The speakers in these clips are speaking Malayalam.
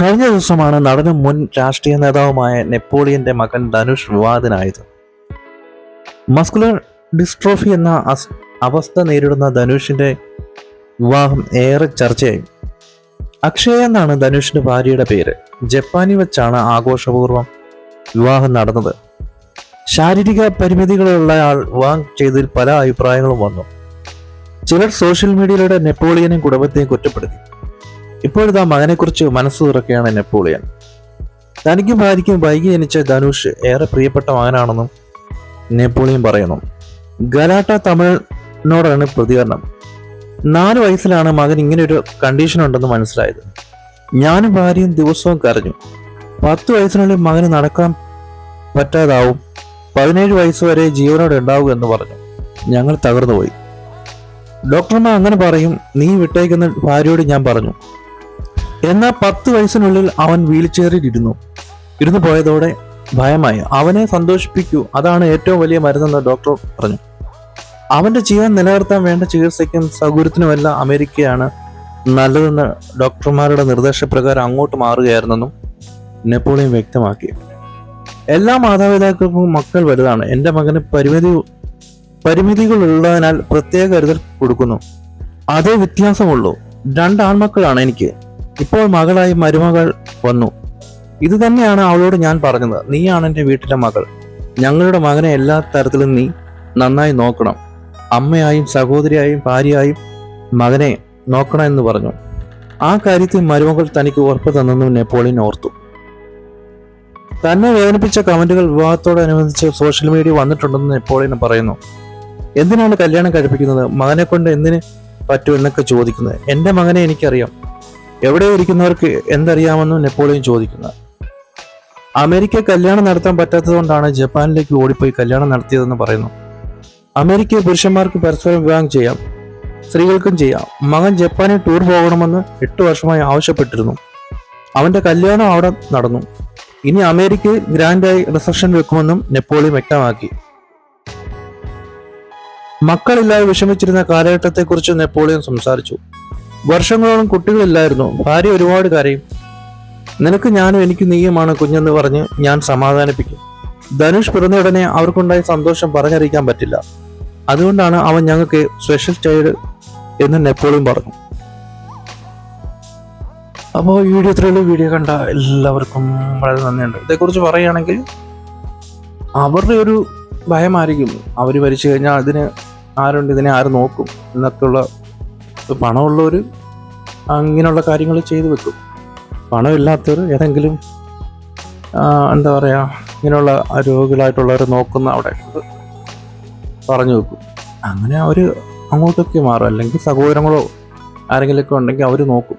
കഴിഞ്ഞ ദിവസമാണ് നടനും മുൻ രാഷ്ട്രീയ നേതാവുമായ നെപ്പോളിയന്റെ മകൻ ധനുഷ് വിവാദനായത് മസ്കുലർ ഡിസ്ട്രോഫി എന്ന അവസ്ഥ നേരിടുന്ന ധനുഷിന്റെ വിവാഹം ഏറെ ചർച്ചയായി. അക്ഷയ എന്നാണ് ധനുഷിന്റെ ഭാര്യയുടെ പേര്. ജപ്പാനിൽ വെച്ചാണ് ആഘോഷപൂർവം വിവാഹം നടന്നത്. ശാരീരിക പരിമിതികളുള്ള ആൾ വിവാഹം ചെയ്തതിൽ പല അഭിപ്രായങ്ങളും വന്നു. ചിലർ സോഷ്യൽ മീഡിയയിലൂടെ നെപ്പോളിയനെയും കുടുംബത്തെയും കുറ്റപ്പെടുത്തി. ഇപ്പോഴിതാ മകനെക്കുറിച്ച് മനസ്സ് തുറക്കുകയാണ് നെപ്പോളിയൻ. തനിക്കും ഭാര്യയ്ക്കും വൈകി ജനിച്ച ധനുഷ് ഏറെ പ്രിയപ്പെട്ട മകനാണെന്നും നെപ്പോളിയൻ പറയുന്നു. ഗലാട്ട തമിഴിനോടാണ് പ്രതികരണം. നാല് വയസ്സിലാണ് മകൻ ഇങ്ങനെയൊരു കണ്ടീഷൻ ഉണ്ടെന്ന് മനസ്സിലായത്. ഞാനും ഭാര്യയും ദിവസവും കരഞ്ഞു. പത്ത് വയസ്സിനുള്ളിൽ മകന് നടക്കാൻ പറ്റാതാവും. പതിനേഴ് വയസ്സ് വരെ ജീവനോടെ ഉണ്ടാവുക എന്ന് പറഞ്ഞു. ഞങ്ങൾ തകർന്നുപോയി. ഡോക്ടർമാർ അങ്ങനെ പറയും നീ വിട്ടേക്കുന്ന ഭാര്യയോട് ഞാൻ പറഞ്ഞു. എന്നാൽ പത്ത് വയസ്സിനുള്ളിൽ അവൻ വീൽചെയറിൽ ഇരുന്നു ഇരുന്നു പോയതോടെ ഭയമായി. അവനെ സന്തോഷിപ്പിക്കൂ അതാണ് ഏറ്റവും വലിയ മരുന്നെന്ന് ഡോക്ടർ പറഞ്ഞു. അവന്റെ ജീവൻ നിലനിർത്താൻ വേണ്ട ചികിത്സയ്ക്കും സൗകര്യത്തിനുമെല്ലാം അമേരിക്കയാണ് നല്ലതെന്ന് ഡോക്ടർമാരുടെ നിർദ്ദേശപ്രകാരം അങ്ങോട്ട് മാറുകയായിരുന്നെന്നും നെപ്പോളിയൻ വ്യക്തമാക്കി. എല്ലാ മാതാപിതാക്കൾക്കും മക്കൾ വലുതാണ്. എന്റെ മകന് പരിമിതി പരിമിതികളുള്ളതിനാൽ പ്രത്യേക കരുതൽ കൊടുക്കുന്നു. അതേ വ്യത്യാസമുള്ളൂ. രണ്ട് ആൺമക്കളാണ് എനിക്ക്. ഇപ്പോൾ മകളായി മരുമകൾ വന്നു. ഇത് തന്നെയാണ് അവളോട് ഞാൻ പറഞ്ഞത്. നീയാണ് എന്റെ വീട്ടിലെ മകൾ. ഞങ്ങളുടെ മകനെ എല്ലാ തരത്തിലും നീ നന്നായി നോക്കണം. അമ്മയായും സഹോദരിയായും ഭാര്യയായും മകനെ നോക്കണം എന്ന് പറഞ്ഞു. ആ കാര്യത്തിൽ മരുമകൾ തനിക്ക് ഉറപ്പ് തന്നെന്നും നെപ്പോളിയൻ ഓർത്തു. തന്നെ വേദനിപ്പിച്ച കമന്റുകൾ വിവാഹത്തോടനുബന്ധിച്ച് സോഷ്യൽ മീഡിയ വന്നിട്ടുണ്ടെന്ന് നെപ്പോളിയൻ പറയുന്നു. എന്തിനാണ് കല്യാണം കഴിപ്പിക്കുന്നത്? മകനെ കൊണ്ട് എന്തിന് പറ്റൂ എന്നൊക്കെ ചോദിക്കുന്നത്. എന്റെ മകനെ എനിക്കറിയാം. എവിടെ ഇരിക്കുന്നവർക്ക് എന്തറിയാമെന്നും നെപ്പോളിയൻ ചോദിക്കുന്നത് അമേരിക്ക കല്യാണം നടത്താൻ പറ്റാത്തതുകൊണ്ടാണ് ജപ്പാനിലേക്ക് ഓടിപ്പോയി കല്യാണം നടത്തിയതെന്ന് പറയുന്നു. അമേരിക്ക പുരുഷന്മാർക്ക് പരസ്പരം വിവാഹം ചെയ്യാം സ്ത്രീകൾക്കും ചെയ്യാം. മകൻ ജപ്പാനിൽ ടൂർ പോകണമെന്ന് എട്ട് വർഷമായി ആവശ്യപ്പെട്ടിരുന്നു. അവന്റെ കല്യാണം അവിടെ നടന്നു. ഇനി അമേരിക്ക ഗ്രാൻഡായി റിസപ്ഷൻ വെക്കുമെന്നും നെപ്പോളിയൻ വ്യക്തമാക്കി. മക്കളില്ലാതെ വിഷമിച്ചിരുന്ന കാലഘട്ടത്തെക്കുറിച്ച് നെപ്പോളിയൻ സംസാരിച്ചു. വർഷങ്ങളോളം കുട്ടികളില്ലായിരുന്നു. ഭാര്യ ഒരുപാട് കരയും. നിനക്ക് ഞാനും എനിക്ക് നീയുമാണ് കുഞ്ഞെന്ന് പറഞ്ഞ് ഞാൻ സമാധാനിപ്പിക്കും. ധനുഷ് പിറന്ന ഉടനെ അവർക്കുണ്ടായ സന്തോഷം പറഞ്ഞറിയിക്കാൻ പറ്റില്ല. അതുകൊണ്ടാണ് അവൻ ഞങ്ങൾക്ക് സ്പെഷ്യൽ ചൈൽഡ് എന്ന് നെപ്പോളിയൻ പറഞ്ഞു. അപ്പോൾ വീഡിയോ ഇത്രയുള്ള വീഡിയോ കണ്ട എല്ലാവർക്കും വളരെ നന്ദിയുണ്ട്. ഇതേക്കുറിച്ച് പറയുകയാണെങ്കിൽ അവരുടെ ഒരു ഭയമായിരിക്കും. അവർ ഭരിച്ചു കഴിഞ്ഞാൽ അതിന് ആരുണ്ട് ഇതിനെ ആര് നോക്കും എന്നൊക്കെയുള്ള പണമുള്ളവർ അങ്ങനെയുള്ള കാര്യങ്ങൾ ചെയ്തു വെക്കും. പണമില്ലാത്തവർ ഏതെങ്കിലും എന്താ പറയുക ഇങ്ങനെയുള്ള രോഗികളായിട്ടുള്ളവർ നോക്കുന്ന അവിടെ പറഞ്ഞു വെക്കും. അങ്ങനെ അവർ അങ്ങോട്ടൊക്കെ മാറും. അല്ലെങ്കിൽ സഹോദരങ്ങളോ ആരെങ്കിലുമൊക്കെ ഉണ്ടെങ്കിൽ അവർ നോക്കും.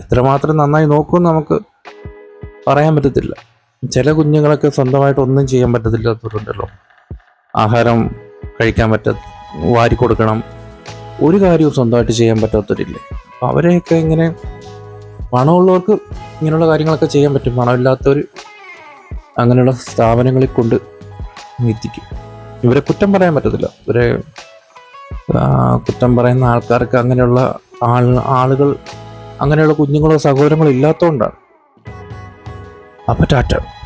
എത്രമാത്രം നന്നായി നോക്കും നമുക്ക് പറയാൻ പറ്റത്തില്ല. ചില കുഞ്ഞുങ്ങളൊക്കെ സ്വന്തമായിട്ട് ഒന്നും ചെയ്യാൻ പറ്റത്തില്ലാത്തവരുണ്ടല്ലോ. ആഹാരം കഴിക്കാൻ പറ്റ വാരി കൊടുക്കണം ഒരു കാര്യവും സ്വന്തമായിട്ട് ചെയ്യാൻ പറ്റാത്തവരില്ലേ? അവരെയൊക്കെ ഇങ്ങനെ പണമുള്ളവർക്ക് ഇങ്ങനെയുള്ള കാര്യങ്ങളൊക്കെ ചെയ്യാൻ പറ്റും. പണമില്ലാത്തവർ അങ്ങനെയുള്ള സ്ഥാപനങ്ങളിൽ കൊണ്ട് എത്തിക്കും ഇവരെ കുറ്റം പറയാൻ പറ്റത്തില്ല. ഇവരെ കുറ്റം പറയുന്ന ആൾക്കാർക്ക് അങ്ങനെയുള്ള ആൾ ആളുകൾ അങ്ങനെയുള്ള കുഞ്ഞുങ്ങളോ സഹോദരങ്ങളോ ഇല്ലാത്തതുകൊണ്ടാണ്. അപ്പം ടാറ്റ.